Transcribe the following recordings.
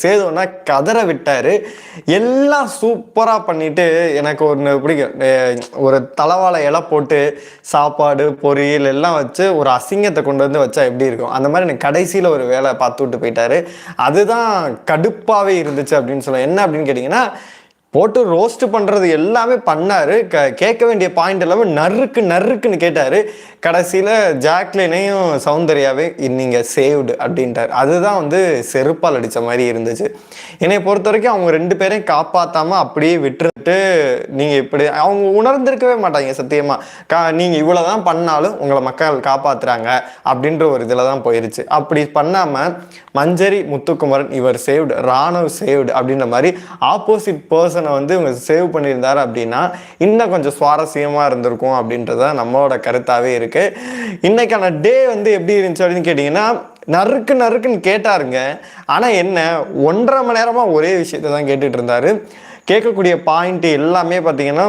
சேதுன்னா கதற விட்டாரு. எல்லாம் சூப்பரா பண்ணிட்டு எனக்கு ஒன்று பிடிக்கும். ஒரு தலைவாழை இலை போட்டு சாப்பாடு பொரியல் எல்லாம் வச்சு ஒரு அசிங்கத்தை கொண்டு வந்து வச்சா எப்படி இருக்கும்? அந்த மாதிரி எனக்கு கடைசியில் ஒரு வேலை பார்த்து விட்டு போயிட்டாரு. அதுதான் கடுப்பாவே இருந்துச்சு அப்படின்னு சொல்ல என்ன அப்படின்னு கேட்டிங்கன்னா போட்டு ரோஸ்ட் பண்ணுறது எல்லாமே பண்ணாரு. க கேட்க வேண்டிய பாயிண்ட் எல்லாமே நறுக்கு நறுக்குன்னு கேட்டார். கடைசியில் ஜாக்லினையும் சௌந்தர்யாவே நீங்கள் சேவ்டு அப்படின்ட்டார். அதுதான் வந்து செருப்பால் அடித்த மாதிரி இருந்துச்சு. என்னை பொறுத்த வரைக்கும் அவங்க ரெண்டு பேரையும் காப்பாற்றாமல் அப்படியே விட்டுட்டு நீங்கள் இப்படி அவங்க உணர்ந்திருக்கவே மாட்டாங்க சத்தியமாக கா நீங்கள் இவ்வளோ தான் பண்ணாலும் உங்களை மக்கள் காப்பாத்துறாங்க அப்படின்ற ஒரு இதில் தான் போயிருச்சு. அப்படி பண்ணாமல் மஞ்சரி முத்துக்குமரன் இவர் சேவ்டு ராணுவ சேவ்டு அப்படின்ற மாதிரி ஆப்போசிட் பர்சன் வந்து இவங்க சேவ் பண்ணியிருந்தாரு அப்படின்னா இன்னும் கொஞ்சம் சுவாரஸ்யமாக இருந்திருக்கும் அப்படின்றத நம்மளோட கருத்தாகவே இருக்குது இன்றைக்கான டே வந்து எப்படி இருந்துச்சு அப்படின்னு கேட்டிங்கன்னா நறுக்கு நறுக்குன்னு கேட்டாருங்க. ஆனால் என்ன ஒன்றரை மணி நேரமாக ஒரே விஷயத்தை தான் கேட்டுட்டு இருந்தார். கேட்கக்கூடிய பாயிண்ட் எல்லாமே பார்த்தீங்கன்னா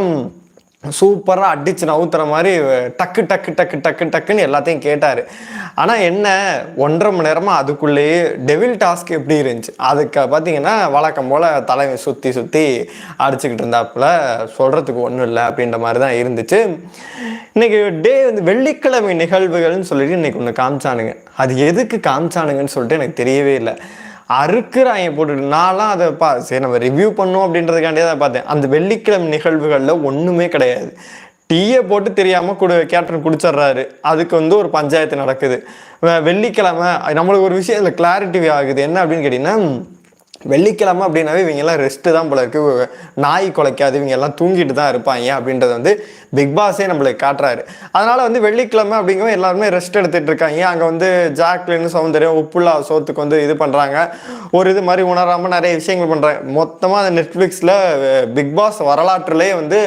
சூப்பராக அடிச்சு நவுத்துற மாதிரி டக்கு டக்கு டக்கு டக்கு டக்குன்னு எல்லாத்தையும் கேட்டார். ஆனால் என்ன ஒன்றரை மணி நேரமாக அதுக்குள்ளேயே டெவில் டாஸ்க் எப்படி இருந்துச்சு? அதுக்கு பார்த்தீங்கன்னா வழக்கம் போல் தலைமை சுற்றி சுற்றி அடிச்சுக்கிட்டு இருந்தாப்புல சொல்கிறதுக்கு ஒன்றும் இல்லை அப்படின்ற மாதிரி தான் இருந்துச்சு. இன்னைக்கு டே வந்து வெள்ளிக்கிழமை நிகழ்வுகள்னு சொல்லிட்டு இன்னைக்கு ஒன்று காமிச்சானுங்க. அது எதுக்கு காமிச்சானுங்கன்னு சொல்லிட்டு எனக்கு தெரியவே இல்லை. அறுக்குறாங்க போட்டு நான்லாம் அதை பா சரி நம்ம ரிவ்யூ பண்ணோம் அப்படின்றதுக்காண்டியே தான் பார்த்தேன். அந்த வெள்ளிக்கிழமை நிகழ்வுகளில் ஒன்றுமே கிடையாது. டீயை போட்டு தெரியாமல் குடு கேப்டன் குடிச்சிட்றாரு. அதுக்கு வந்து ஒரு பஞ்சாயத்து நடக்குது. வெள்ளிக்கிழமை நம்மளுக்கு ஒரு விஷயம் இதில் கிளாரிட்டி ஆகுது. என்ன அப்படின்னு கேட்டிங்கன்னா வெள்ளிக்கிழமை அப்படின்னாவே இவங்கெல்லாம் ரெஸ்ட்டு தான் போல இருக்கு. நாய் குலைக்காது இவங்க எல்லாம் தூங்கிட்டு தான் இருப்பாங்க. அப்படின்றத வந்து பிக் பாஸே நம்மளுக்கு காட்டுறாரு. அதனால வந்து வெள்ளிக்கிழமை அப்படிங்கவும் எல்லாருமே ரெஸ்ட் எடுத்துட்டு இருக்காங்க. அங்கே வந்து ஜாக்லின் சௌந்தர்யம் உப்புல்லா சோத்துக்கு வந்து இது பண்ணுறாங்க ஒரு இது மாதிரி உணராமல் நிறைய விஷயங்கள் பண்ணுறாங்க மொத்தமாக அந்த நெட்ஃப்ளிக்ஸில் பிக் பாஸ் வரலாற்றுலேயே வந்து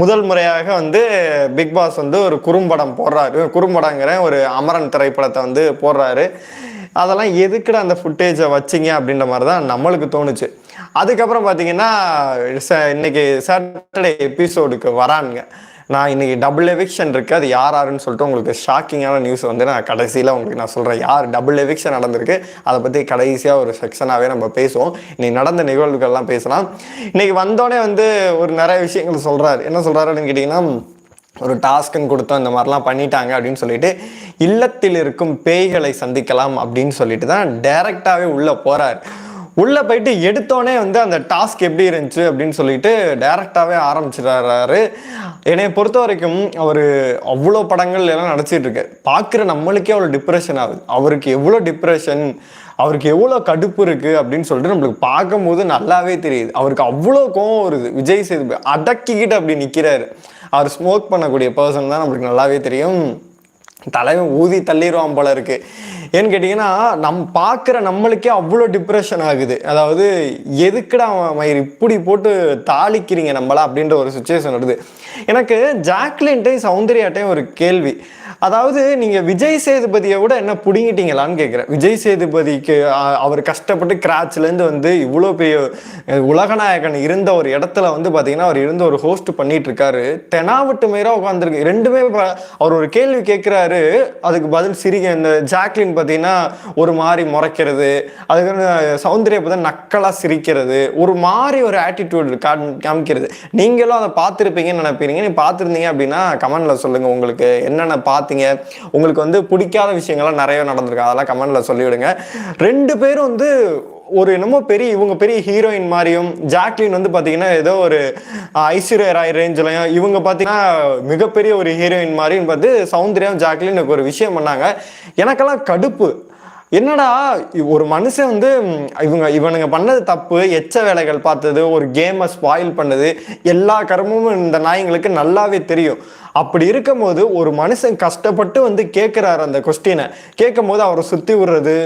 முதல் முறையாக வந்து பிக் பாஸ் வந்து ஒரு குறும்படம் போடுறாரு. குறும்படங்கிற ஒரு அமரன் திரைப்படத்தை வந்து போடுறாரு. அதெல்லாம் எதுக்குடா அந்த ஃபுட்டேஜை வச்சிங்க அப்படின்ற மாதிரி தான் நம்மளுக்கு தோணுச்சு. அதுக்கப்புறம் பார்த்தீங்கன்னா ச- இன்னைக்கு சாட்டர்டே எபிசோடுக்கு வரானுங்க. நான் இன்னைக்கு டபுள் எவிக்ஷன் இருக்கு. அது யார் யாருன்னு சொல்லிட்டு உங்களுக்கு ஷாக்கிங்கான நியூஸ் வந்து நான் கடைசியில் உங்களுக்கு நான் சொல்கிறேன் யார் டபுள் எவிக்ஷன் நடந்திருக்கு அதை பற்றி கடைசியாக ஒரு செக்ஷனாகவே நம்ம பேசுவோம். இன்னைக்கு நடந்த நிகழ்வுகள்லாம் பேசலாம். இன்னைக்கு வந்தோடனே வந்து ஒரு நிறைய விஷயங்கள் சொல்கிறாரு என்ன சொல்கிறாருன்னு கேட்டிங்கன்னா ஒரு டாஸ்க்குன்னு கொடுத்தோம் இந்த மாதிரிலாம் பண்ணிட்டாங்க அப்படின்னு சொல்லிட்டு இல்லத்தில் இருக்கும் பேய்களை சந்திக்கலாம் அப்படின்னு சொல்லிட்டு தான் டைரக்டாகவே உள்ளே போகிறார் உள்ளே போயிட்டு எடுத்தோடனே வந்து அந்த டாஸ்க் எப்படி இருந்துச்சு அப்படின்னு சொல்லிட்டு டைரக்டாகவே ஆரம்பிச்சிடறாரு. என்னை பொறுத்த வரைக்கும் அவர் அவ்வளோ படங்கள் எல்லாம் நடிச்சிட்டு இருக்கு பார்க்குற நம்மளுக்கே அவ்வளோ டிப்ரெஷன் ஆகுது. அவருக்கு எவ்வளோ டிப்ரெஷன் அவருக்கு எவ்வளோ கடுப்பு இருக்குது அப்படின்னு சொல்லிட்டு நம்மளுக்கு பார்க்கும்போது நல்லாவே தெரியுது. அவருக்கு அவ்வளோ கோவம் வருது. விஜய் சேதுபதி அடக்கிக்கிட்டு அப்படி நிற்கிறாரு அவர் ஸ்மோக் பண்ணக்கூடிய பர்சன் தான் நம்மளுக்கு நல்லாவே தெரியும். தலைவன் ஊதி தள்ளிடுவான் போல இருக்கு. ஏன்னு கேட்டிங்கன்னா நம் பார்க்குற நம்மளுக்கே அவ்வளோ டிப்ரெஷன் ஆகுது. அதாவது எதுக்குடா அவன் மயிர் இப்படி போட்டு தாளிக்கிறீங்க நம்மளா அப்படின்ற ஒரு சுச்சுவேஷன் வருது. எனக்கு ஜாக்லின்ட்டையும் சௌந்தர்யாட்டையும் ஒரு கேள்வி. அதாவது நீங்கள் விஜய் சேதுபதியை விட என்ன பிடுங்கிட்டீங்களான்னு கேட்குறேன் விஜய் சேதுபதிக்கு அவர் கஷ்டப்பட்டு கிராச்லேருந்து வந்து இவ்வளோ பெரிய உலகநாயகன் இருந்த ஒரு இடத்துல வந்து பார்த்தீங்கன்னா அவர் இருந்து ஒரு ஹோஸ்ட் பண்ணிட்டு இருக்காரு தெனாவட்டு மேரா உட்காந்துருக்கு ரெண்டுமே அவர் ஒரு கேள்வி கேட்குறாரு அதுக்கு பதில் சிரிக்க இந்த ஜாக்லின் பார்த்தீங்கன்னா ஒரு மாதிரி முறைக்கிறது. அதுக்கு சௌந்தர்யா பார்த்தா நக்கலாக சிரிக்கிறது. ஒரு மாதிரி ஒரு ஆட்டிடியூட் காமிக்கிறது. நீங்களும் அதை பார்த்துருப்பீங்கன்னு நினைப்பீங்க. நீ பார்த்துருந்தீங்க அப்படின்னா கமெண்டில் சொல்லுங்கள் உங்களுக்கு என்னென்ன பார்த்து பார்த்தீங்க. உங்களுக்கு வந்து பிடிக்காத விஷயங்கள்லாம் நிறைய நடந்திருக்கு. அதெல்லாம் கமெண்ட்ல சொல்லிவிடுங்க. ரெண்டு பேரும் வந்து ஒரு என்னமோ பெரிய இவங்க பெரிய ஹீரோயின் மாதிரியும் ஜாக்லின் வந்து பார்த்தீங்கன்னா ஏதோ ஒரு ஐஸ்வர்யா ராய் ரேஞ்சிலையும் இவங்க பார்த்தீங்கன்னா மிகப்பெரிய ஒரு ஹீரோயின் மாதிரியும் பார்த்து சௌந்தர்யம் ஜாக்லின் ஒரு விஷயம் பண்ணாங்க. எனக்கெல்லாம் கடுப்பு. என்னடா ஒரு மனுஷன் வந்து இவங்க இவனுங்க பண்ணது தப்பு எச்ச வேலைகள் பார்த்தது ஒரு கேமை ஸ்பாயில் பண்ணது எல்லா கர்மமும் இந்த நாய்ங்களுக்கு நல்லாவே தெரியும். அப்படி இருக்கும்போது ஒரு மனுஷன் கஷ்டப்பட்டு வந்து கேட்குறாரு அந்த கொஸ்டினை கேட்கும் போது அவரை சுற்றி விடுறது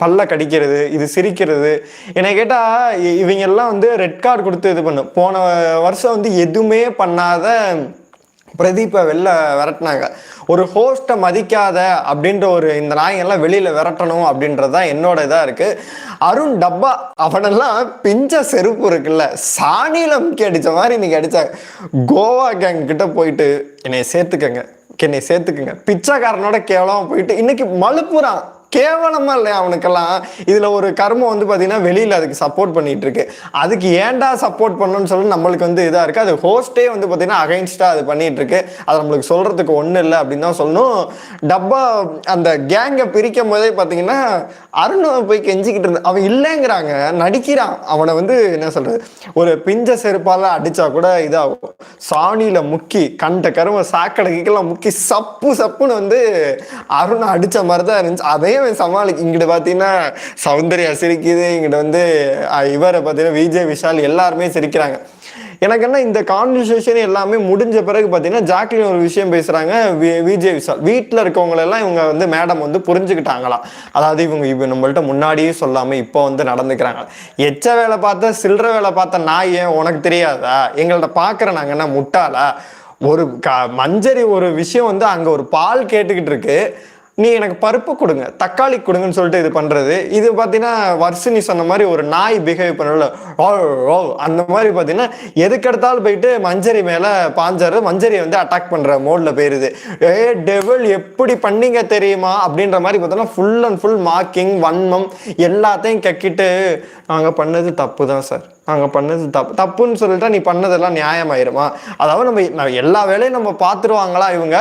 பல்ல கடிக்கிறது இது சிரிக்கிறது. என்னை கேட்டால் இவங்கெல்லாம் வந்து ரெட் கார்டு கொடுத்து இது பண்ணும் போன வருஷம் வந்து எதுவுமே பண்ணாத பிரதீப்பை வெளில விரட்டினாங்க. ஒரு ஹோஸ்ட்டை மதிக்காத அப்படின்ற ஒரு இந்த நாயெல்லாம் வெளியில் விரட்டணும் அப்படின்றது தான் என்னோட இதாக இருக்குது அருண் டப்பா அவனெல்லாம் பிஞ்ச செருப்பு இருக்குல்ல சாணியில் முக்கிய அடித்த மாதிரி இன்னைக்கு அடித்தாங்க கோவா கேங் கிட்ட போயிட்டு என்னை சேர்த்துக்கங்க என்னை சேர்த்துக்குங்க. பிச்சைக்காரனோட கேவலமாக போயிட்டு இன்னைக்கு மழுப்புறான் கேவலமா இல்லையா அவனுக்கெல்லாம். இதுல ஒரு கர்மம் வந்து பாத்தீங்கன்னா வெளியில அதுக்கு சப்போர்ட் பண்ணிட்டு இருக்கு அதுக்கு ஏன்டா சப்போர்ட் பண்ணணும்னு சொல்லி நம்மளுக்கு வந்து இதா இருக்கு. அது ஹோஸ்டே வந்து பாத்தீங்கன்னா அகைன்ஸ்டா அது பண்ணிட்டு இருக்கு அது நம்மளுக்கு சொல்றதுக்கு ஒண்ணு இல்லை அப்படின்னு தான் சொல்லணும். டப்பா அந்த கேங்கை பிரிக்கும் போதே பாத்தீங்கன்னா அருண் போய் கெஞ்சிக்கிட்டு இருந்த அவன் இல்லைங்கிறாங்க. நடிக்கிறான். அவனை வந்து என்ன சொல்றது? ஒரு பிஞ்ச செருப்பால அடிச்சா கூட இதாகும். சாணியில முக்கி கண்ட கரும சாக்கடைக்கெல்லாம் முக்கி சப்பு சப்புன்னு வந்து அருணை அடிச்ச மாதிரி தான் இருந்துச்சு. அதையும் அவன் சமாளிக்க இங்கிட்ட பார்த்தீங்கன்னா சௌந்தர்யா சிரிக்குது இங்கிட்ட வந்து இவரை பார்த்தீங்கன்னா விஜய் விஷால் எல்லாருமே சிரிக்கிறாங்க. எனக்கு என்ன இந்த கான்வர்சேஷன் எல்லாமே முடிஞ்ச பிறகு பார்த்தீங்கன்னா ஜாக்லின் ஒரு விஷயம் பேசுகிறாங்க விஜய் விஷால். வீட்டில் இருக்கவங்களெல்லாம் இவங்க வந்து மேடம் வந்து புரிஞ்சுக்கிட்டாங்களாம் அதாவது இவங்க இவங்க நம்மள்ட்ட முன்னாடியே சொல்லாமல் இப்போ வந்து நடந்துக்கிறாங்க. எச்ச வேலை பார்த்த சில்லற வேலை பார்த்த நான் ஏன் உனக்கு தெரியாதா? எங்கள்ட்ட பார்க்குற நாங்கள் என்ன முட்டாளா? ஒரு க மஞ்சரி ஒரு விஷயம் வந்து அங்கே ஒரு பால் கேட்டுக்கிட்டு இருக்கு. நீ எனக்கு பருப்பு கொடுங்க தக்காளி கொடுங்கன்னு சொல்லிட்டு இது பண்ணுறது இது பார்த்தீங்கன்னா வர்ஷினி சொன்ன மாதிரி ஒரு நாய் பிஹேவ் பண்ணல ஓ ஓ அந்த மாதிரி பார்த்தீங்கன்னா எதுக்கெடுத்தாலும் போயிட்டு மஞ்சரி மேலே பாஞ்சாரு மஞ்சரியை வந்து அட்டாக் பண்ணுற மோடில் போயிருது. ஏ டெவல் எப்படி பண்ணீங்க தெரியுமா? அப்படின்ற மாதிரி பார்த்தோன்னா ஃபுல் அண்ட் ஃபுல் மார்க்கிங் வன்மம் எல்லாத்தையும் கக்கிட்டு நாங்கள் பண்ணது தப்பு தான் சார். நாங்கள் பண்ணது தப்பு தப்புன்னு சொல்லிட்டா நீ பண்ணதெல்லாம் நியாயமாயிருமா? அதாவது நம்ம எல்லா வேலையும் நம்ம பார்த்துருவாங்களா இவங்க?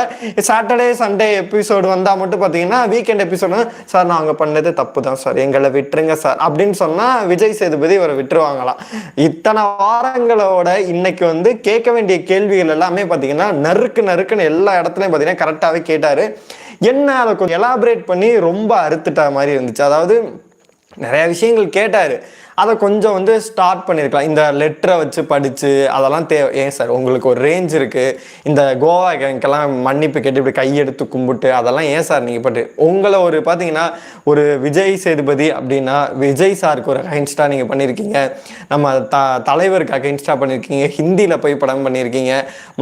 சாட்டர்டே சண்டே எபிசோடு வந்தால் மட்டும் பார்த்தீங்கன்னா வீக்கெண்ட் எபிசோடு சார் நாங்கள் பண்ணது தப்பு தான் சார். எங்களை விட்டுருங்க சார். அப்படின்னு சொன்னால் விஜய் சேதுபதி இவரை விட்டுருவாங்களாம் இத்தனை வாரங்களோட இன்னைக்கு வந்து கேட்க வேண்டிய கேள்விகள் எல்லாமே பார்த்தீங்கன்னா நறுக்கு நறுக்குன்னு எல்லா இடத்துலையும் பார்த்தீங்கன்னா கரெக்டாகவே கேட்டார். என்ன அதை கொஞ்சம் எலாபரேட் பண்ணி ரொம்ப அறுத்துட்ட மாதிரி இருந்துச்சு. அதாவது நிறைய விஷயங்கள் கேட்டார். அதை கொஞ்சம் வந்து ஸ்டார்ட் பண்ணியிருக்கலாம் இந்த லெட்டரை வச்சு படித்து அதெல்லாம் தேவை. ஏன் சார் உங்களுக்கு ஒரு ரேஞ்ச் இருக்குது இந்த கோவா கேங்கெல்லாம் மன்னிப்பு கேட்டு இப்படி கையெடுத்து கும்பிட்டு அதெல்லாம் ஏன் சார் நீங்கள் பட்டு உங்களை ஒரு பார்த்தீங்கன்னா ஒரு விஜய் சேதுபதி அப்படின்னா விஜய் சாருக்கு ஒரு அகைன்ஸ்டாக நீங்கள் பண்ணியிருக்கீங்க நம்ம த தலைவருக்கு அகைன்ஸ்டாக பண்ணியிருக்கீங்க ஹிந்தியில் போய் படம் பண்ணியிருக்கீங்க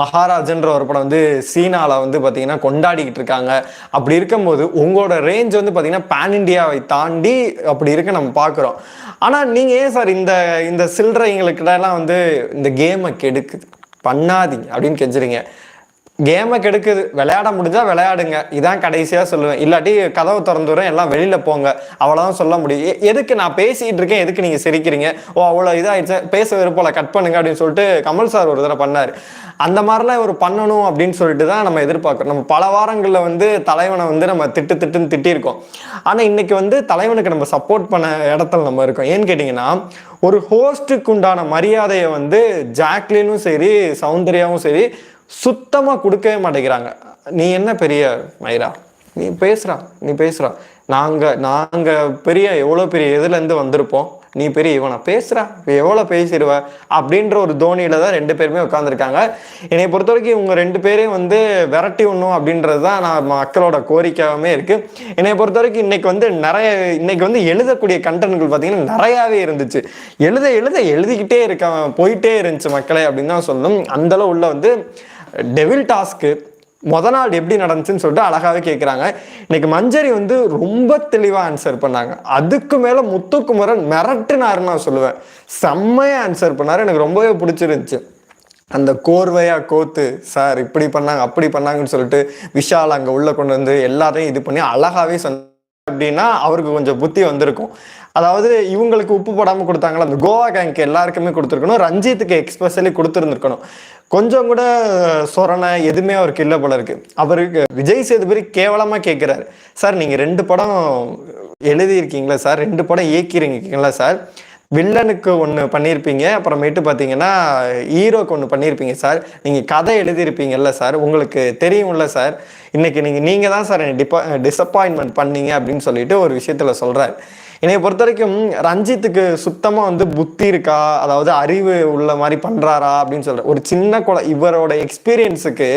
மகாராஜன்ற ஒரு படம் வந்து சீனாவில் வந்து பார்த்தீங்கன்னா கொண்டாடிக்கிட்டு இருக்காங்க. அப்படி இருக்கும்போது உங்களோட ரேஞ்ச் வந்து பார்த்தீங்கன்னா பேன் இண்டியாவை தாண்டி அப்படி இருக்க நம்ம பார்க்குறோம் ஆனால் நீங்கள் ஏன் சார் இந்த இந்த சில்லறைங்களுக்கிட்டலாம் வந்து இந்த கேமை கெடுக்குது பண்ணாதீங்க அப்படின்னு கெஞ்சுறீங்க? கேமை கெடுக்குது. விளையாட முடிஞ்சா விளையாடுங்க. இதான் கடைசியாக சொல்லுவேன். இல்லாட்டி கதவை திறந்து எல்லாம் வெளியில் போங்க. அவ்வளோதான் சொல்ல முடியும். எதுக்கு நான் பேசிகிட்டு இருக்கேன்? எதுக்கு நீங்கள் சிரிக்கிறீங்க? ஓ அவ்வளோ இதாகிடுச்சு பேச விருப்பம் கட் பண்ணுங்க அப்படின்னு சொல்லிட்டு கமல் சார் ஒரு தடவை பண்ணார். அந்த மாதிரிலாம் இவர் பண்ணணும் அப்படின்னு சொல்லிட்டு தான் நம்ம எதிர்பார்க்குறோம். நம்ம பல வாரங்களில் வந்து தலைவனை வந்து நம்ம திட்டு திட்டுன்னு திட்டியிருக்கோம். ஆனால் இன்னைக்கு வந்து தலைவனுக்கு நம்ம சப்போர்ட் பண்ண இடத்துல நம்ம இருக்கோம். ஏன்னு கேட்டிங்கன்னா ஒரு ஹோஸ்ட்டுக்கு உண்டான மரியாதையை வந்து ஜாக்லினும் சரி சௌந்தர்யாவும் சரி சுத்தமாக கொடுக்கவே மாட்டேங்கிறாங்க. நீ என்ன பெரிய மயிரா? நீ பேசுகிறா நீ பேசுகிறா நாங்கள் நாங்கள் பெரிய எவ்வளோ பெரிய இதுலேருந்து வந்திருப்போம்? நீ பெரிய இவனை? பேசுகிறா எவ்வளோ பேசிடுவ? அப்படின்ற ஒரு தோனியில் தான் ரெண்டு பேருமே உட்காந்துருக்காங்க என்னை பொறுத்த வரைக்கும் இவங்க ரெண்டு பேரையும் வந்து விரட்டி விடணும் அப்படின்றது தான் நான் மக்களோட கோரிக்கையாகவே இருக்குது என்னை பொறுத்த வரைக்கும் இன்றைக்கி வந்து நிறைய இன்னைக்கு வந்து எழுதக்கூடிய கண்டென்ட்கள் பார்த்திங்கன்னா நிறையாவே இருந்துச்சு. எழுத எழுத எழுதிக்கிட்டே இருக்க போயிட்டே இருந்துச்சு மக்களே அப்படின்னு தான் சொல்லணும் அந்தளவு உள்ள வந்து டெவில் டாஸ்க்கு முத நாள் எப்படி நடந்துச்சுன்னு சொல்லிட்டு அழகாகவே கேட்குறாங்க இன்னைக்கு மஞ்சரி வந்து ரொம்ப தெளிவாக ஆன்சர் பண்ணாங்க. அதுக்கு மேலே முத்துக்குமரன் மிரட்டுனாருன்னு நான் சொல்லுவேன். செம்மையாக ஆன்சர் பண்ணார். எனக்கு ரொம்பவே பிடிச்சிருந்துச்சு. அந்த கோர்வையாக கோத்து சார் இப்படி பண்ணாங்க அப்படி பண்ணாங்கன்னு சொல்லிட்டு விஷால் அங்கே உள்ளே கொண்டு வந்து எல்லாரையும் இது பண்ணி அழகாகவே சொன்ன அப்படின்னா அவருக்கு கொஞ்சம் புத்தி வந்திருக்கும். அதாவது இவங்களுக்கு உப்பு போடாமல் கொடுத்தாங்களா? அந்த கோவா கேங்க்கு எல்லாருக்குமே கொடுத்துருக்கணும். ரஞ்சித்துக்கு எக்ஸ்பெஷலி கொடுத்துருந்துருக்கணும். கொஞ்சம் கூட சொரணை எதுவுமே அவருக்கு இல்லை போல இருக்கு. அவருக்கு விஜய் சேதுபதி கேவலமாக கேட்குறாரு சார் நீங்கள் ரெண்டு படம் எழுதியிருக்கீங்களா சார்? ரெண்டு படம் இயக்கிருக்கீங்களா சார்? வில்லனுக்கு ஒன்று பண்ணியிருப்பீங்க. அப்புறமேட்டு பார்த்தீங்கன்னா ஹீரோக்கு ஒன்று பண்ணியிருப்பீங்க சார். நீங்கள் கதை எழுதியிருப்பீங்கல்ல சார். உங்களுக்கு தெரியும்ல சார். இன்னைக்கு நீங்கள் நீங்கள் தான் சார் டிப்பா டிசப்பாயின்மெண்ட் பண்ணீங்க அப்படின்னு சொல்லிட்டு ஒரு விஷயத்தில் சொல்கிறார் என்னை பொறுத்த வரைக்கும் ரஞ்சித்துக்கு சுத்தமாக வந்து புத்தி இருக்கா? அதாவது அறிவு உள்ள மாதிரி பண்ணுறாரா அப்படின்னு சொல்ற ஒரு சின்ன குழ இவரோட எக்ஸ்பீரியன்ஸுக்கு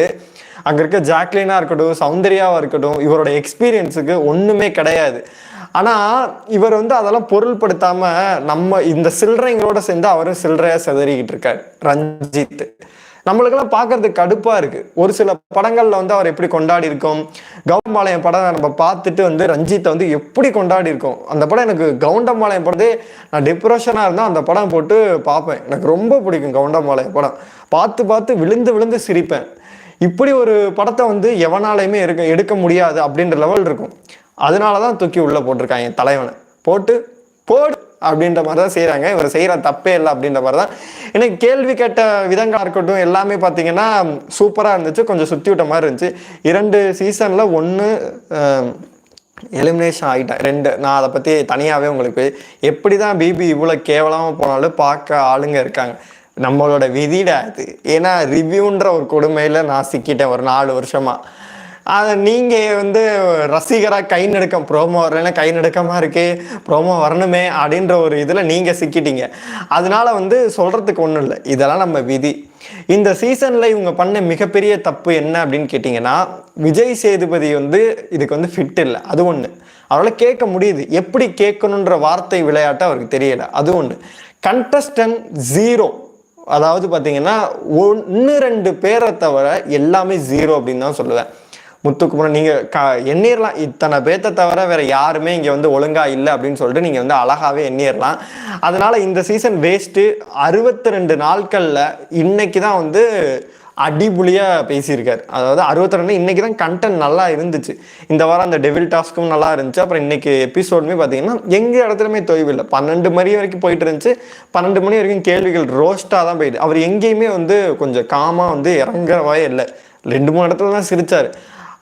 அங்கே இருக்க ஜாக்லினாக இருக்கட்டும் சௌந்தர்யாவாக இருக்கட்டும் இவரோட எக்ஸ்பீரியன்ஸுக்கு ஒன்றுமே கிடையாது. ஆனால் இவர் வந்து அதெல்லாம் பொருள்படுத்தாமல் நம்ம இந்த சில்லறைங்களோட சேர்ந்து அவரும் சில்லறையாக சிதறிக்கிட்டு இருக்கார் ரஞ்சித் நம்மளுக்கெல்லாம் பார்க்கறதுக்கு கடுப்பாக இருக்குது ஒரு சில படங்களில் வந்து அவர் எப்படி கொண்டாடி இருக்கோம் கவுண்டம்பாளையம் படம் நம்ம பார்த்துட்டு வந்து ரஞ்சித்தை வந்து எப்படி கொண்டாடி இருக்கோம். அந்த படம் எனக்கு கவுண்டம்பாளையம் படத்தே நான் டிப்ரெஷனாக இருந்தால் அந்த படம் போட்டு பார்ப்பேன். எனக்கு ரொம்ப பிடிக்கும் கவுண்டம்பாளையம் படம். பார்த்து பார்த்து விழுந்து விழுந்து சிரிப்பேன். இப்படி ஒரு படத்தை வந்து எவனாலையுமே இருக்க எடுக்க முடியாது அப்படின்ற லெவல் இருக்கும். அதனால தான் தூக்கி உள்ளே போட்டிருக்காங்க தலைவனை. போட்டு போடு. அப்படின்ற மாதிரி தான் செய்கிறாங்க இவர் செய்கிற தப்பே இல்லை அப்படின்ற மாதிரி தான். எனக்கு கேள்வி கேட்ட விதங்களாக இருக்கட்டும் எல்லாமே பார்த்தீங்கன்னா சூப்பராக இருந்துச்சு. கொஞ்சம் சுற்றி விட்ட மாதிரி இருந்துச்சு. இரண்டு சீசனில் ஒன்று எலிமினேஷன் ஆகிட்டேன் ரெண்டு. நான் அதை பற்றி தனியாகவே உங்களுக்கு எப்படி தான் பிபி இவ்வளோ கேவலமாக போனாலும் பார்க்க ஆளுங்க இருக்காங்க. நம்மளோட விதிடா அது. ஏன்னா ரிவ்யூன்ற ஒரு கொடுமையில் நான் சிக்கிட்டேன் ஒரு நாலு வருஷமாக அதை நீங்கள் வந்து ரசிகராக கை நடுக்கம் ப்ரோமோ வரலைன்னா கை நடுக்கமாக இருக்குது ப்ரோமோ வரணுமே அப்படின்ற ஒரு இதில் நீங்கள் சிக்கிட்டீங்க. அதனால வந்து சொல்கிறதுக்கு ஒன்றும் இல்லை. இதெல்லாம் நம்ம விதி. இந்த சீசனில் இவங்க பண்ண மிகப்பெரிய தப்பு என்ன அப்படின்னு கேட்டிங்கன்னா விஜய் சேதுபதி வந்து இதுக்கு வந்து ஃபிட் இல்லை. அது ஒன்று அவரால் கேட்க முடியுது. எப்படி கேட்கணுன்ற வார்த்தை விளையாட்டு அவருக்கு தெரியலை. அது ஒன்று கண்டஸ்டன் ஜீரோ அதாவது பார்த்தீங்கன்னா ஒன்று ரெண்டு பேரை தவிர எல்லாமே ஜீரோ அப்படின்னு தான் சொல்லுவேன். முத்துக்குமரன் நீங்கள் க எண்ணிரலாம். இத்தனை பேர்த்த தவிர வேற யாருமே இங்கே வந்து ஒழுங்கா இல்லை அப்படின்னு சொல்லிட்டு நீங்கள் வந்து அழகாவே எண்ணிடலாம் அதனால இந்த சீசன் வேஸ்ட்டு அறுபத்தி ரெண்டு நாட்களில் இன்னைக்கு தான் வந்து அடிபுலியாக பேசியிருக்காரு. அதாவது அறுபத்தி ரெண்டு இன்றைக்கி தான் கண்டென்ட் நல்லா இருந்துச்சு. இந்த வாரம் அந்த டெவில் டாஸ்க்கும் நல்லா இருந்துச்சு. அப்புறம் இன்றைக்கி எபிசோடுமே பார்த்தீங்கன்னா எங்கள் இடத்துலையுமே தொய்வு இல்லை. பன்னெண்டு மணி வரைக்கும் போயிட்டு இருந்துச்சு. பன்னெண்டு மணி வரைக்கும் கேள்விகள் ரோஸ்ட்டாக தான் போயிட்டு அவர் எங்கேயுமே வந்து கொஞ்சம் காமாக வந்து இறங்குறவே இல்லை. ரெண்டு மூணு இடத்துல தான் சிரித்தார்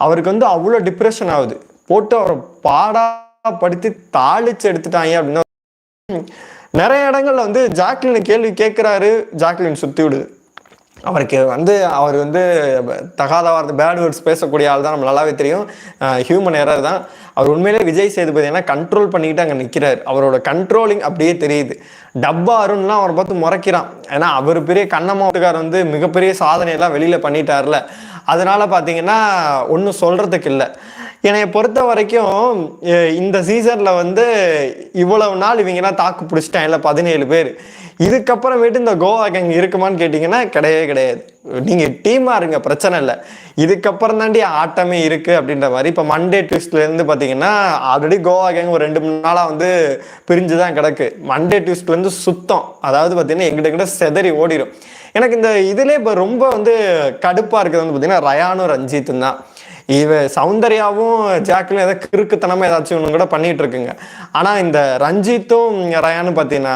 அவருக்கு வந்து அவ்வளோ டிப்ரெஷன் ஆகுது. போட்டு அவரை பாடா படுத்தி தாளிச்சு எடுத்துட்டாங்க அப்படின்னா நிறைய இடங்கள்ல வந்து ஜாக்லின் கேள்வி கேட்குறாரு ஜாக்லின் சுற்றி விடுது. அவருக்கு வந்து அவர் வந்து தகாத வார்த்தை பேட் வேர்ட்ஸ் பேசக்கூடிய ஆள் தான் நம்ம நல்லாவே தெரியும். ஹியூமன் எரர் தான். அவர் உண்மையிலே விஜய் சேதுபதி ஏன்னா கண்ட்ரோல் பண்ணிக்கிட்டு அங்கே நிற்கிறார் அவரோட கண்ட்ரோலிங் அப்படியே தெரியுது. டப்பா அருண்லாம் அவரை பார்த்து முறைக்கிறான். ஏன்னா அவர் பெரிய கண்ணம்மாட்டுக்கார் வந்து மிகப்பெரிய சாதனையெல்லாம் வெளியில் பண்ணிட்டார்ல. அதனால பார்த்தீங்கன்னா ஒன்றும் சொல்கிறதுக்கு இல்லை. என்னை பொறுத்த வரைக்கும் இந்த சீசனில் வந்து இவ்வளவு நாள் இவங்கெல்லாம் தாக்கு பிடிச்சிட்டாங்கல்ல பதினேழு பேர். இதுக்கப்புறமேட்டு இந்த கோவா கேங் இருக்குமான்னு கேட்டிங்கன்னா கிடையவே கிடையாது. நீங்கள் டீமாக இருங்க பிரச்சனை இல்லை. இதுக்கப்புறம் தாண்டி ஆட்டமே இருக்குது அப்படின்ற மாதிரி இப்போ மண்டே டியூஸ்ட்லேருந்து பார்த்தீங்கன்னா ஆல்ரெடி கோவா கேங் ஒரு ரெண்டு மூணு நாளாக வந்து பிரிஞ்சு தான் கிடக்கு மண்டே டியூஸ்ட்லேருந்து சுத்தம். அதாவது பார்த்தீங்கன்னா எங்கிட்ட கிட்ட செதறி ஓடிடும் எனக்கு இந்த இதுலேயே இப்போ ரொம்ப வந்து கடுப்பாக இருக்கிறது வந்து பார்த்தீங்கன்னா ரயானும் ரஞ்சித்தும் தான். இவ சௌந்தர்யாவும் ஜாக்கிலும் ஏதோ கிறுக்குத்தனமா ஏதாச்சும் ஒன்று கூட பண்ணிட்டு இருக்குங்க. ஆனால் இந்த ரஞ்சித்தும் ரயானும் பார்த்தீங்கன்னா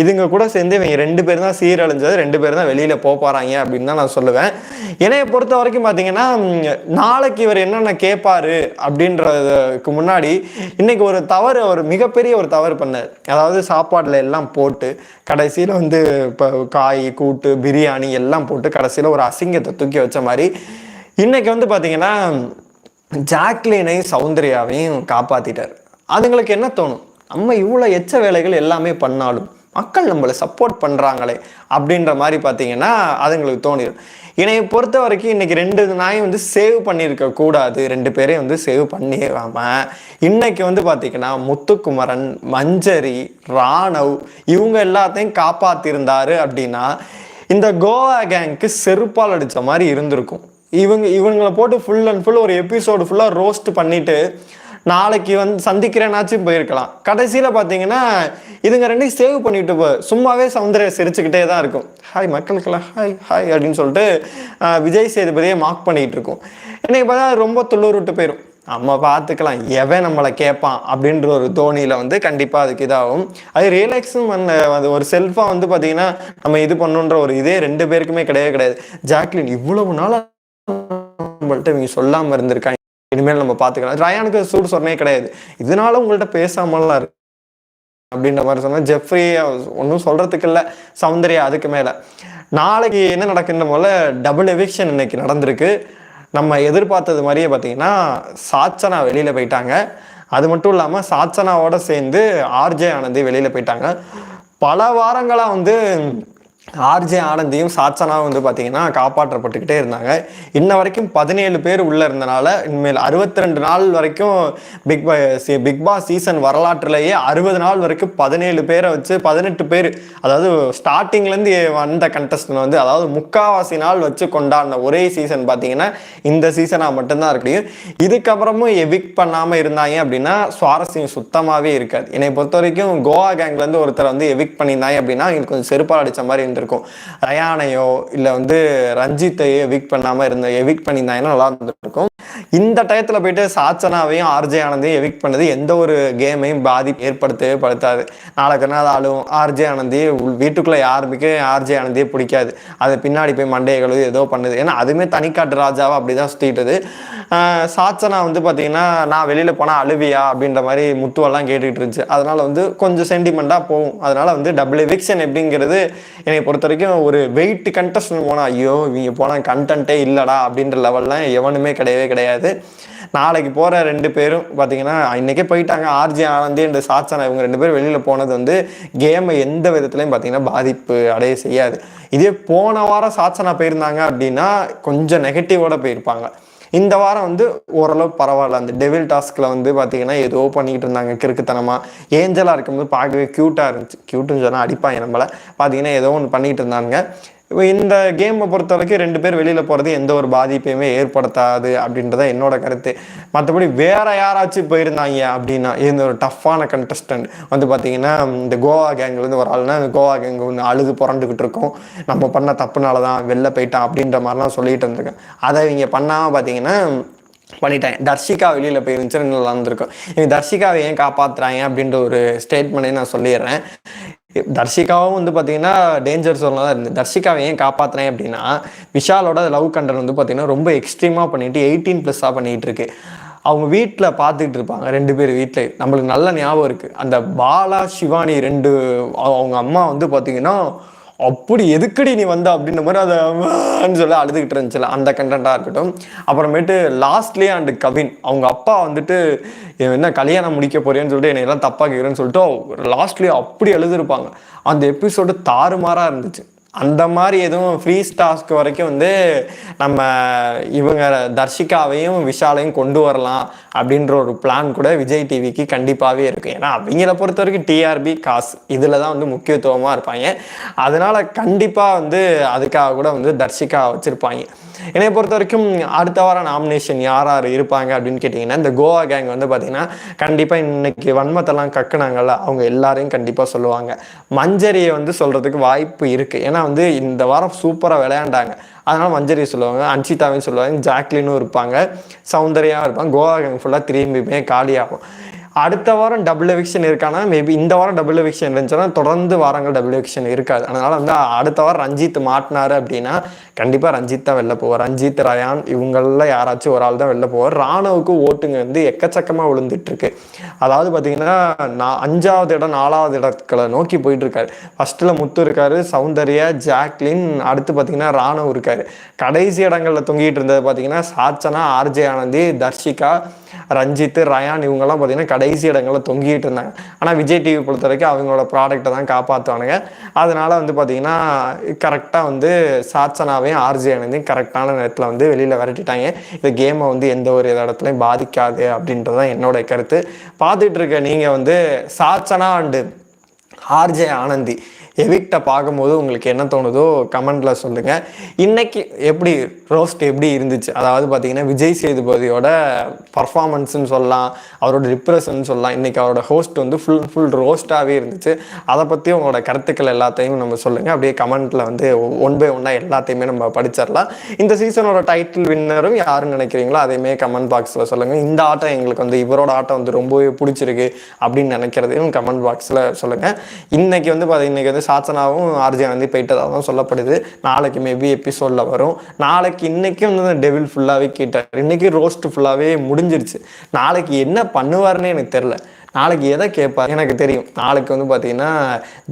இதுங்க கூட சேர்ந்து இவங்க ரெண்டு பேரும் தான் சீரழிஞ்சது ரெண்டு பேரும் தான் வெளியில் போக போகிறாங்க அப்படின்னு தான் நான் சொல்லுவேன். என்னைய பொறுத்த வரைக்கும் பார்த்தீங்கன்னா நாளைக்கு இவர் என்னென்ன கேட்பாரு அப்படின்றதுக்கு முன்னாடி இன்னைக்கு ஒரு தவறு ஒரு மிகப்பெரிய ஒரு தவறு பண்ணார். அதாவது சாப்பாட்டில் எல்லாம் போட்டு கடைசியில் வந்து இப்போ காய் கூட்டு பிரியாணி எல்லாம் போட்டு கடைசியில் ஒரு அசிங்கத்தை தூக்கி வச்ச மாதிரி இன்றைக்கி வந்து பார்த்தீங்கன்னா ஜாக்லினையும் சௌந்தர்யாவையும் காப்பாற்றிட்டார் அதுங்களுக்கு என்ன தோணும்? நம்ம இவ்வளோ எச்ச வேலைகள் எல்லாமே பண்ணாலும் மக்கள் நம்மளை சப்போர்ட் பண்ணுறாங்களே அப்படின்ற மாதிரி பார்த்தீங்கன்னா அதுங்களுக்கு தோணிடும் என்னைய பொறுத்த வரைக்கும் இன்னைக்கு ரெண்டு நாயும் வந்து சேவ் பண்ணியிருக்க கூடாது. ரெண்டு பேரையும் வந்து சேவ் பண்ணிடாம இன்னைக்கு வந்து பார்த்தீங்கன்னா முத்துக்குமரன் மஞ்சரி ராணவ் இவங்க எல்லாத்தையும் காப்பாத்திருந்தாரு அப்படின்னா இந்த கோவா கேங்க்கு செருப்பால் அடிச்ச மாதிரி இருந்திருக்கும். இவங்க இவங்களை போட்டு ஃபுல் அண்ட் ஃபுல் ஒரு எபிசோடு ஃபுல்லாக ரோஸ்ட் பண்ணிட்டு நாளைக்கு வந்து சந்திக்கிறேனாச்சும் போயிருக்கலாம். கடைசியில் பார்த்தீங்கன்னா இதுங்க ரெண்டையும் சேவ் பண்ணிட்டு போ சும்மாவே சவுந்தர சிரிச்சுக்கிட்டே தான் இருக்கும். ஹாய் மக்களுக்கெல்லாம் ஹாய் ஹாய் அப்படின்னு சொல்லிட்டு விஜய் சேதுபதியை மார்க் பண்ணிக்கிட்டு இருக்கும். இன்னைக்கு பார்த்தா ரொம்ப துள்ளூர் விட்டு போயிடும் நம்ம பார்த்துக்கலாம் எவன் நம்மளை கேட்பான் அப்படின்ற ஒரு தோணியில் வந்து கண்டிப்பாக அதுக்கு இதாகும். அது ரியலாக்ஸும் பண்ண அது ஒரு செல்ஃபாக வந்து பார்த்தீங்கன்னா நம்ம இது பண்ணுன்ற ஒரு இதே ரெண்டு பேருக்குமே கிடையவே கிடையாது. ஜாக்லின் இவ்வளவு நாளாக நம்மள்ட்ட இவங்க சொல்லாமல் இருந்திருக்காங்க. இனிமேல் நம்ம பார்த்துக்கலாம் ரயானுக்கு சூடு சொன்னே கிடையாது. இதனால உங்கள்கிட்ட பேசாமலாம் இருக்கு அப்படின்ற மாதிரி சொன்னால் ஜெஃப்ரி ஒன்றும் சொல்றதுக்கு இல்லை. சௌந்தர்யா அதுக்கு மேலே. நாளைக்கு என்ன நடக்குன்ற போல டபுள் எவிக்ஷன் இன்னைக்கு நடந்திருக்கு. நம்ம எதிர்பார்த்தது மாதிரியே பார்த்தீங்கன்னா சாச்சனா வெளியில் போயிட்டாங்க. அது மட்டும் இல்லாமல் சாச்சனாவோட சேர்ந்து ஆர்ஜே ஆனந்தி வெளியில் போயிட்டாங்க. பல வாரங்களாக வந்து ஆர்ஜே ஆனந்தியும் சாட்சனாவும் வந்து பார்த்தீங்கன்னா காப்பாற்றப்பட்டுக்கிட்டே இருந்தாங்க. இன்ன வரைக்கும் பதினேழு பேர் உள்ளே இருந்தனால இனிமேல் அறுபத்தி ரெண்டு நாள் வரைக்கும் பிக் பா பிக் பாஸ் சீசன் வரலாற்றுலேயே அறுபது நாள் வரைக்கும் பதினேழு பேரை வச்சு பதினெட்டு பேர் அதாவது ஸ்டார்டிங்லேருந்து வந்த கண்டஸ்டன் வந்து அதாவது முக்காவாசி நாள் வச்சு கொண்டாடின ஒரே சீசன் பார்த்தீங்கன்னா இந்த சீசனாக மட்டும்தான் இருக்கு. இதுக்கப்புறமும் எவிக் பண்ணாமல் இருந்தாங்க அப்படின்னா சுவாரஸ்யம் சுத்தமாகவே இருக்காது. என்னை பொறுத்த வரைக்கும் கோவா கேங்லேருந்து ஒருத்தர் வந்து எவிக் பண்ணியிருந்தாங்க அப்படின்னா எங்களுக்கு கொஞ்சம் செருப்பால் அடித்த மாதிரி இருந்திருக்கும் ரயானையோ இல்லை வந்து ரஞ்சித்தையோ எவிக் பண்ணாமல் இருந்த எவிக் பண்ணியிருந்தாங்கன்னா நல்லா இருந்திருக்கும். இந்த டயத்தில் போயிட்டு சாச்சனாவையும் ஆர்ஜே ஆனந்தையும் எவிக் பண்ணது எந்த ஒரு கேமையும் பாதிப்பு ஏற்படுத்தவே படுத்தாது. நாளைக்கு நாள் ஆளும் ஆர்ஜே ஆனந்தி வீட்டுக்குள்ளே யாருமே ஆர்ஜே ஆனந்தியே பிடிக்காது. அது பின்னாடி போய் மண்டைகளும் கழுவி ஏதோ பண்ணுது. ஏன்னா அதுவுமே தனிக்காட்டு ராஜாவை அப்படி தான் சுற்றிட்டது சாச்சனா வந்து பார்த்தீங்கன்னா நான் வெளியில் போனால் அழுவியா? அப்படின்ற மாதிரி முத்துவெல்லாம் கேட்டுக்கிட்டு இருந்துச்சு. அதனால் வந்து கொஞ்சம் சென்டிமெண்ட்டாக போகும். அதனால் வந்து டபுள் எவிக்ஷன் எப்படிங்கிறது எனக்கு பொறுத்த வரைக்கும் ஒரு வெயிட் கண்டஸ்ட் போனால் ஐயோ இவங்க போனால் கண்டென்ட்டே இல்லைடா அப்படின்ற லெவல்லாம் எவனுமே கிடையவே கிடையாது. நாளைக்கு போகிற ரெண்டு பேரும் பார்த்தீங்கன்னா இன்றைக்கே போயிட்டாங்க. ஆர்ஜி ஆனந்தி அண்ட் சாச்சனா இவங்க ரெண்டு பேரும் வெளியில் போனது வந்து கேமை எந்த விதத்துலையும் பார்த்தீங்கன்னா பாதிப்பு அடைய செய்யாது. இதே போன வாரம் சாச்சனா போயிருந்தாங்க அப்படின்னா கொஞ்சம் நெகட்டிவோட போயிருப்பாங்க. இந்த வாரம் வந்து ஓரளவு பரவாயில்ல. அந்த டெவில் டாஸ்கில் வந்து பார்த்தீங்கன்னா ஏதோ பண்ணிக்கிட்டு இருந்தாங்க. கிறுக்குத்தனமாக ஏஞ்சலாக இருக்கும்போது பார்க்கவே க்யூட்டாக இருந்துச்சு. க்யூட்டுன்னு சொன்னால் அடிப்பாங்க நம்மளை. பார்த்தீங்கன்னா ஏதோ ஒன்று பண்ணிக்கிட்டு இருந்தாங்க இப்போ இந்த கேமை பொறுத்த வரைக்கும் ரெண்டு பேர் வெளியில் போகிறது எந்த ஒரு பாதிப்பையுமே ஏற்படுத்தாது அப்படின்றத என்னோட கருத்து. மற்றபடி வேற யாராச்சும் போயிருந்தாங்க அப்படின்னா இந்த ஒரு டஃப்பான கண்டஸ்டன்ட் வந்து பார்த்தீங்கன்னா இந்த கோவா கேங்லேருந்து ஒரு ஆள்னா இந்த கோவா கேங் ஒன்று அழுது புரண்டுக்கிட்டு இருக்கோம். நம்ம பண்ண தப்புனால தான் வெளில போயிட்டான் அப்படின்ற மாதிரிலாம் சொல்லிட்டு இருந்திருக்கேன். அதை இவங்க பண்ணாமல் பார்த்தீங்கன்னா பண்ணிட்டேன். தர்ஷிகா வெளியில் போய் இருந்துச்சு நல்லா இருந்திருக்கும். இவங்க தர்ஷிகாவை ஏன் காப்பாற்றுறாங்க அப்படின்ற ஒரு ஸ்டேட்மெண்ட்டே நான் சொல்லிடுறேன். தர்ஷிகாவும் வந்து பார்த்தீங்கன்னா டேஞ்சர் சொல்லலாம் தான் இருந்து தர்ஷிகாவை ஏன் காப்பாற்றுறேன் அப்படின்னா விஷாலோட லவ் கண்டன் வந்து பார்த்தீங்கன்னா ரொம்ப எக்ஸ்ட்ரீமாக பண்ணிட்டு எயிட்டீன் ப்ளஸ்ஸாக பண்ணிகிட்டு இருக்கு. அவங்க வீட்டில் பார்த்துக்கிட்டு இருப்பாங்க ரெண்டு பேர் வீட்டில் நம்மளுக்கு நல்ல ஞாபகம் இருக்குது அந்த பாலா சிவானி ரெண்டு அவங்க அம்மா வந்து பார்த்தீங்கன்னா அப்படி எதுக்கடி நீ வந்த அப்படின்ற மாதிரி அதை சொல்லி அழுதுகிட்டு இருந்துச்சுல அந்த கண்டென்ட்டாக இருக்கட்டும். அப்புறமேட்டு லாஸ்ட்லேயே அண்டு கவின் அவங்க அப்பா வந்துட்டு என்ன கல்யாணம் முடிக்க போறேன்னு சொல்லிட்டு என்னை எல்லாம் தப்பாக கேட்குறேன்னு சொல்லிட்டு லாஸ்ட்லேயே அப்படி எழுதிருப்பாங்க அந்த எபிசோடு தாறுமாறாக இருந்துச்சு. அந்த மாதிரி எதுவும் ஃப்ரீ ஸ்டாஸ்க்கு வரைக்கும் வந்து நம்ம இவங்க தர்ஷிகாவையும் விஷாலையும் கொண்டு வரலாம். அப்படின்ற ஒரு பிளான் கூட விஜய் டிவிக்கு கண்டிப்பாகவே இருக்கும் ஏன்னா அவங்கள பொறுத்த வரைக்கும் டிஆர்பி காசு இதில் தான் வந்து முக்கியத்துவமாக இருப்பாங்க. அதனால் கண்டிப்பாக வந்து அதுக்காக கூட வந்து தர்ஷிகா வச்சுருப்பாங்க. என்னை பொறுத்த வரைக்கும் அடுத்த வாரம் நாமினேஷன் யார் யார் இருப்பாங்க அப்படின்னு கேட்டிங்கன்னா இந்த கோவா கேங் வந்து பார்த்திங்கன்னா கண்டிப்பாக இன்னைக்கு வன்மத்தெல்லாம் கக்குனாங்கல்ல அவங்க எல்லாரையும் கண்டிப்பாக சொல்லுவாங்க. மஞ்சரியை வந்து சொல்கிறதுக்கு வாய்ப்பு இருக்குது ஏன்னா வந்து இந்த வாரம் சூப்பராக விளையாண்டாங்க. அதனால் மஞ்சரி சொல்லுவாங்க அன்சிதாவையும் சொல்லுவாங்க ஜாக்லினும் இருப்பாங்க சௌந்தர்யாவும் இருப்பாங்க கோவா கேங் ஃபுல்லாக திரும்பியுமே காலியாகும். அடுத்த வாரம் டபுள் எவிக்ஷன் இருக்கானா? மேபி இந்த வாரம் டபுள் எவிக்ஷன் இருந்துச்சுன்னா தொடர்ந்து வாரங்கள் டபுள் எவிக்ஷன் இருக்காது. அதனால் வந்து அடுத்த வாரம் ரஞ்சித் மாட்டினாரு அப்படின்னா கண்டிப்பாக ரஞ்சித் தான் வெளில போவார். ரஞ்சித் ரயான் இவங்களில் யாராச்சும் ஒரு ஆள் தான் வெளில போவார். ராணுவுக்கு ஓட்டுங்க வந்து எக்கச்சக்கமாக விழுந்துட்டு இருக்கு அதாவது பார்த்தீங்கன்னா நான் அஞ்சாவது இடம் நாலாவது இடத்துல நோக்கி போயிட்டு இருக்காரு ஃபர்ஸ்ட்ல முத்து இருக்காரு சௌந்தர்யா ஜாக்லின் அடுத்து பார்த்தீங்கன்னா ராணுவ இருக்காரு. கடைசி இடங்களில் தொங்கிட்டு இருந்தது பார்த்தீங்கன்னா சாச்சனா ஆர்ஜே ஆனந்தி தர்ஷிகா ரஞ்சித் ரயான் இவங்கெல்லாம் பார்த்தீங்கன்னா கடைசி இடங்களில் தொங்கிட்டு இருந்தாங்க. ஆனால் விஜய் டிவி பொறுத்த வரைக்கும் அவங்களோட ப்ராடக்ட்டை தான் காப்பாற்றுவானுங்க அதனால வந்து பார்த்தீங்கன்னா கரெக்டாக வந்து சாட்சனாவையும் ஆர்ஜே ஆனந்தையும் கரெக்டான நேரத்தில் வந்து வெளியில் விரட்டிட்டாங்க. இந்த கேமை வந்து எந்த ஒரு இடத்துலையும் பாதிக்காது அப்படின்றது தான் என்னோட கருத்து. பார்த்துட்டு இருக்க நீங்கள் வந்து சாட்சனா அண்டு ஆர்ஜே ஆனந்தி எவிக்டை பார்க்கும்போது உங்களுக்கு என்ன தோணுதோ கமெண்ட்டில் சொல்லுங்கள் இன்றைக்கி எப்படி ரோஸ்ட் எப்படி இருந்துச்சு? அதாவது பார்த்தீங்கன்னா விஜய் சேதுபதியோட பர்ஃபார்மன்ஸ்னு சொல்லலாம் அவரோட ரிப்ரெஷன் சொல்லலாம் இன்றைக்கி அவரோட ஹோஸ்ட் வந்து ஃபுல் ஃபுல் ரோஸ்ட்டாகவே இருந்துச்சு. அதை பற்றி உங்களோட கருத்துக்கள் எல்லாத்தையும் நம்ம சொல்லுங்கள் அப்படியே கமெண்ட்டில் வந்து ஒன் பை ஒன்னாக எல்லாத்தையுமே நம்ம படிச்சிடலாம். இந்த சீசனோட டைட்டில் வின்னரும் யாருன்னு நினைக்கிறீங்களோ அதையுமே கமெண்ட் பாக்ஸில் சொல்லுங்கள் இந்த ஆட்டம் எங்களுக்கு வந்து இவரோட ஆட்டம் வந்து ரொம்பவே பிடிச்சிருக்கு அப்படின்னு நினைக்கிறதையும் கமெண்ட் பாக்ஸில் சொல்லுங்கள் இன்றைக்கி வந்து பார்த்தீங்கன்னா இன்னைக்கு வந்து சாச்சனாவும் ஆர்ஜி ஆனந்தி போயிட்டதாக தான் சொல்லப்படுது. நாளைக்கு மேபி எபிசோடில் வரும். நாளைக்கு இன்றைக்கும் வந்து டெவில் ஃபுல்லாகவே கேட்டார். இன்றைக்கி ரோஸ்ட் ஃபுல்லாகவே முடிஞ்சிருச்சு. நாளைக்கு என்ன பண்ணுவார்னே எனக்கு தெரில நாளைக்கு எதை கேட்பார்? எனக்கு தெரியும். நாளைக்கு வந்து பார்த்தீங்கன்னா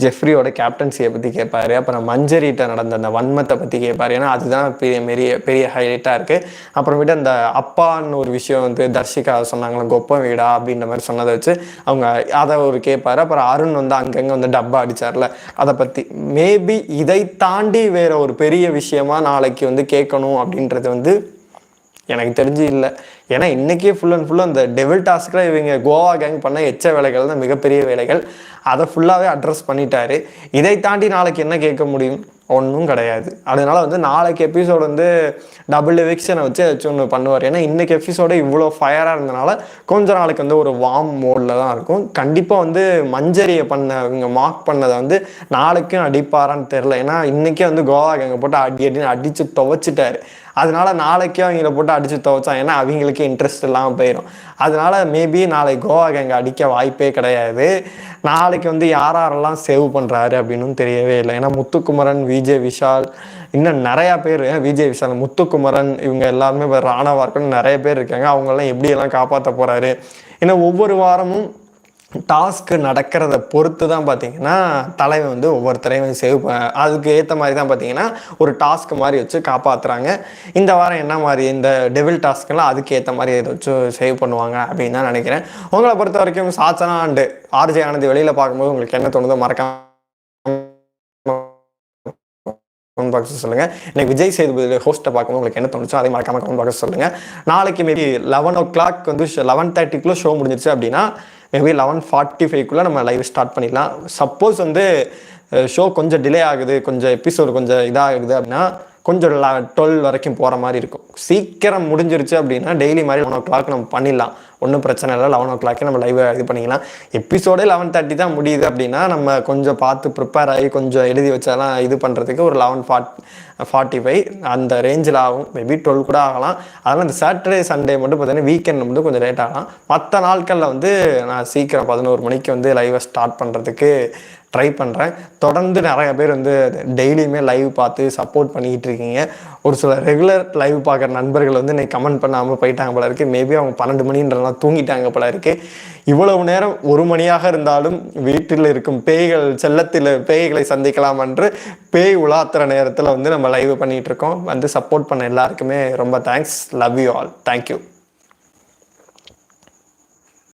ஜெஃப்ரியோட கேப்டன்சியை பற்றி கேட்பாரு. அப்புறம் மஞ்சரிட்ட நடந்த அந்த வன்மத்தை பற்றி கேட்பாரு. ஏன்னா அதுதான் பெரிய பெரிய பெரிய ஹைலைட்டாக இருக்குது அப்புறமேட்டு அந்த அப்பான்னு ஒரு விஷயம் வந்து தர்ஷிகா சொன்னாங்களே கொப்பம் வீடா? அப்படின்ற மாதிரி சொன்னதை வச்சு அவங்க அதை ஒரு கேட்பாரு. அப்புறம் அருண் வந்து அங்கங்கே வந்து டப்பா அடிச்சார்ல. அதை பற்றி மேபி இதை தாண்டி வேற ஒரு பெரிய விஷயமா நாளைக்கு வந்து கேட்கணும் அப்படின்றது வந்து எனக்கு தெரிஞ்சு இல்லை. ஏன்னா இன்றைக்கே ஃபுல் அண்ட் ஃபுல்லாக அந்த டெவில் டாஸ்க்கில் இவங்க கோவா கேங் பண்ண எச்ச வேலைகள் தான் மிகப்பெரிய வேலைகள். அதை ஃபுல்லாகவே அட்ரஸ் பண்ணிட்டாரு. இதை தாண்டி நாளைக்கு என்ன கேட்க முடியும்? ஒன்றும் கிடையாது. அதனால வந்து நாளைக்கு எபிசோடு வந்து டபுள் எவிக்ஷனை வச்சு ஏதாச்சும் ஒன்று பண்ணுவார். ஏன்னா இன்றைக்கி எபிசோடு இவ்வளோ ஃபயராக இருந்தனால கொஞ்ச நாளைக்கு வந்து ஒரு வார்ம் மோடில் தான் இருக்கும். கண்டிப்பாக வந்து மஞ்சரியை பண்ண இவங்க மார்க் பண்ணதை வந்து நாளைக்கும் அடிப்பாரான்னு தெரில ஏன்னா இன்றைக்கே வந்து கோவா அங்கே போட்டு அடி அடின்னு அடித்து துவைச்சிட்டாரு. அதனால நாளைக்கே அவங்கள போட்டு அடித்து துவைச்சா ஏன்னா அவங்களுக்கு இன்ட்ரெஸ்ட் இல்லாமல் போயிடும் அதனால மேபி நாளைக்கு கோவா கேங்க அடிக்க வாய்ப்பே கிடையாது. நாளைக்கு வந்து யார் யாரெல்லாம் சேவ் பண்ணுறாரு அப்படின்னு தெரியவே இல்லை. ஏன்னா முத்துக்குமரன் விஜய் விஷால் இன்னும் நிறையா பேர் விஜய் விஷால் முத்துக்குமரன் இவங்க எல்லாருமே இப்போ ராணவா நிறைய பேர் இருக்காங்க. அவங்கெல்லாம் எப்படியெல்லாம் காப்பாற்ற போகிறாரு ஏன்னா ஒவ்வொரு வாரமும் டாஸ்க்கு நடக்கிறத பொறுத்து தான் பார்த்தீங்கன்னா தலைவன் வந்து ஒவ்வொருத்தரையும் சேவ் அதுக்கு ஏற்ற மாதிரி தான் பார்த்தீங்கன்னா ஒரு டாஸ்க் மாதிரி வச்சு காப்பாற்றுறாங்க இந்த வாரம் என்ன மாதிரி இந்த டெவில் டாஸ்க்கெல்லாம் அதுக்கு ஏற்ற மாதிரி ஏதாச்சும் சேவ் பண்ணுவாங்க அப்படின்னு தான் நினைக்கிறேன். உங்களை பொறுத்த வரைக்கும் சாச்சனா அண்டு ஆர்ஜே ஆனந்த் வெளியில் பார்க்கும்போது உங்களுக்கு என்ன தோணுதோ மறக்காம கமெண்ட் பாக்ஸ் சொல்லுங்கள் எனக்கு விஜய் சேதுபதி ஹோஸ்ட்டை பார்க்கும்போது உங்களுக்கு என்ன தோணுச்சோ அதே மறக்காம கமெண்ட் பாக்ஸ் சொல்லுங்கள் நாளைக்கு மேபி லெவன் ஓ கிளாக் வந்து லெவன் தேர்ட்டிக்குள்ளே ஷோ முடிஞ்சிருச்சு அப்படின்னா மேபி லெவன் ஃபார்ட்டி ஃபைவ்க்குள்ளே நம்ம லைவ் ஸ்டார்ட் பண்ணிடலாம். சப்போஸ் வந்து ஷோ கொஞ்சம் டிலே ஆகுது கொஞ்சம் எபிசோடு கொஞ்சம் இதாகுது அப்படின்னா கொஞ்சம் டுவெல் வரைக்கும் போகிற மாதிரி இருக்கும். சீக்கிரம் முடிஞ்சிருச்சு அப்படின்னா டெய்லி மாதிரி லெவன் ஓ கிளாக் நம்ம பண்ணிடலாம். ஒன்றும் பிரச்சனை இல்லை. லெவன் ஓ கிளாக்கே நம்ம லைவ் இது பண்ணிக்கலாம். எபிசோடே லெவன் தேர்ட்டி தான் முடியுது அப்படின்னா நம்ம கொஞ்சம் பார்த்து ப்ரிப்பேர் ஆகி கொஞ்சம் எழுதி வச்சாலாம் இது பண்ணுறதுக்கு ஒரு லெவன் ஃபார்ட் ஃபார்ட்டி ஃபைவ் அந்த ரேஞ்சில் ஆகும். மேபி டுவெல் கூட ஆகலாம். அதனால் இந்த சாட்டர்டே சண்டே மட்டும் பார்த்தீங்கன்னா வீக்கெண்ட் மட்டும் கொஞ்சம் லேட் ஆகலாம். மற்ற நாட்களில் வந்து நான் சீக்கிரம் பதினோரு மணிக்கு வந்து லைவை ஸ்டார்ட் பண்ணுறதுக்கு ட்ரை பண்ணுறேன் தொடர்ந்து நிறைய பேர் வந்து டெய்லியுமே லைவ் பார்த்து சப்போர்ட் பண்ணிக்கிட்டு இருக்கீங்க. ஒரு சில ரெகுலர் லைவ் பார்க்குற நண்பர்கள் வந்து இன்னைக்கு கமெண்ட் பண்ணாமல் போயிட்டாங்க போல இருக்குது மேபி அவங்க பன்னெண்டு மணின்றலாம் தூங்கிட்டாங்க போல இருக்குது இவ்வளவு நேரம் ஒரு மணியாக இருந்தாலும் வீட்டில் இருக்கும் பேய்கள் செல்லத்தில் பேய்களை சந்திக்கலாம் என்று பேய் உலாத்துற நேரத்தில் வந்து நம்ம லைவ் பண்ணிகிட்டு இருக்கோம். வந்து சப்போர்ட் பண்ண எல்லாருக்குமே ரொம்ப thanks love you all thank you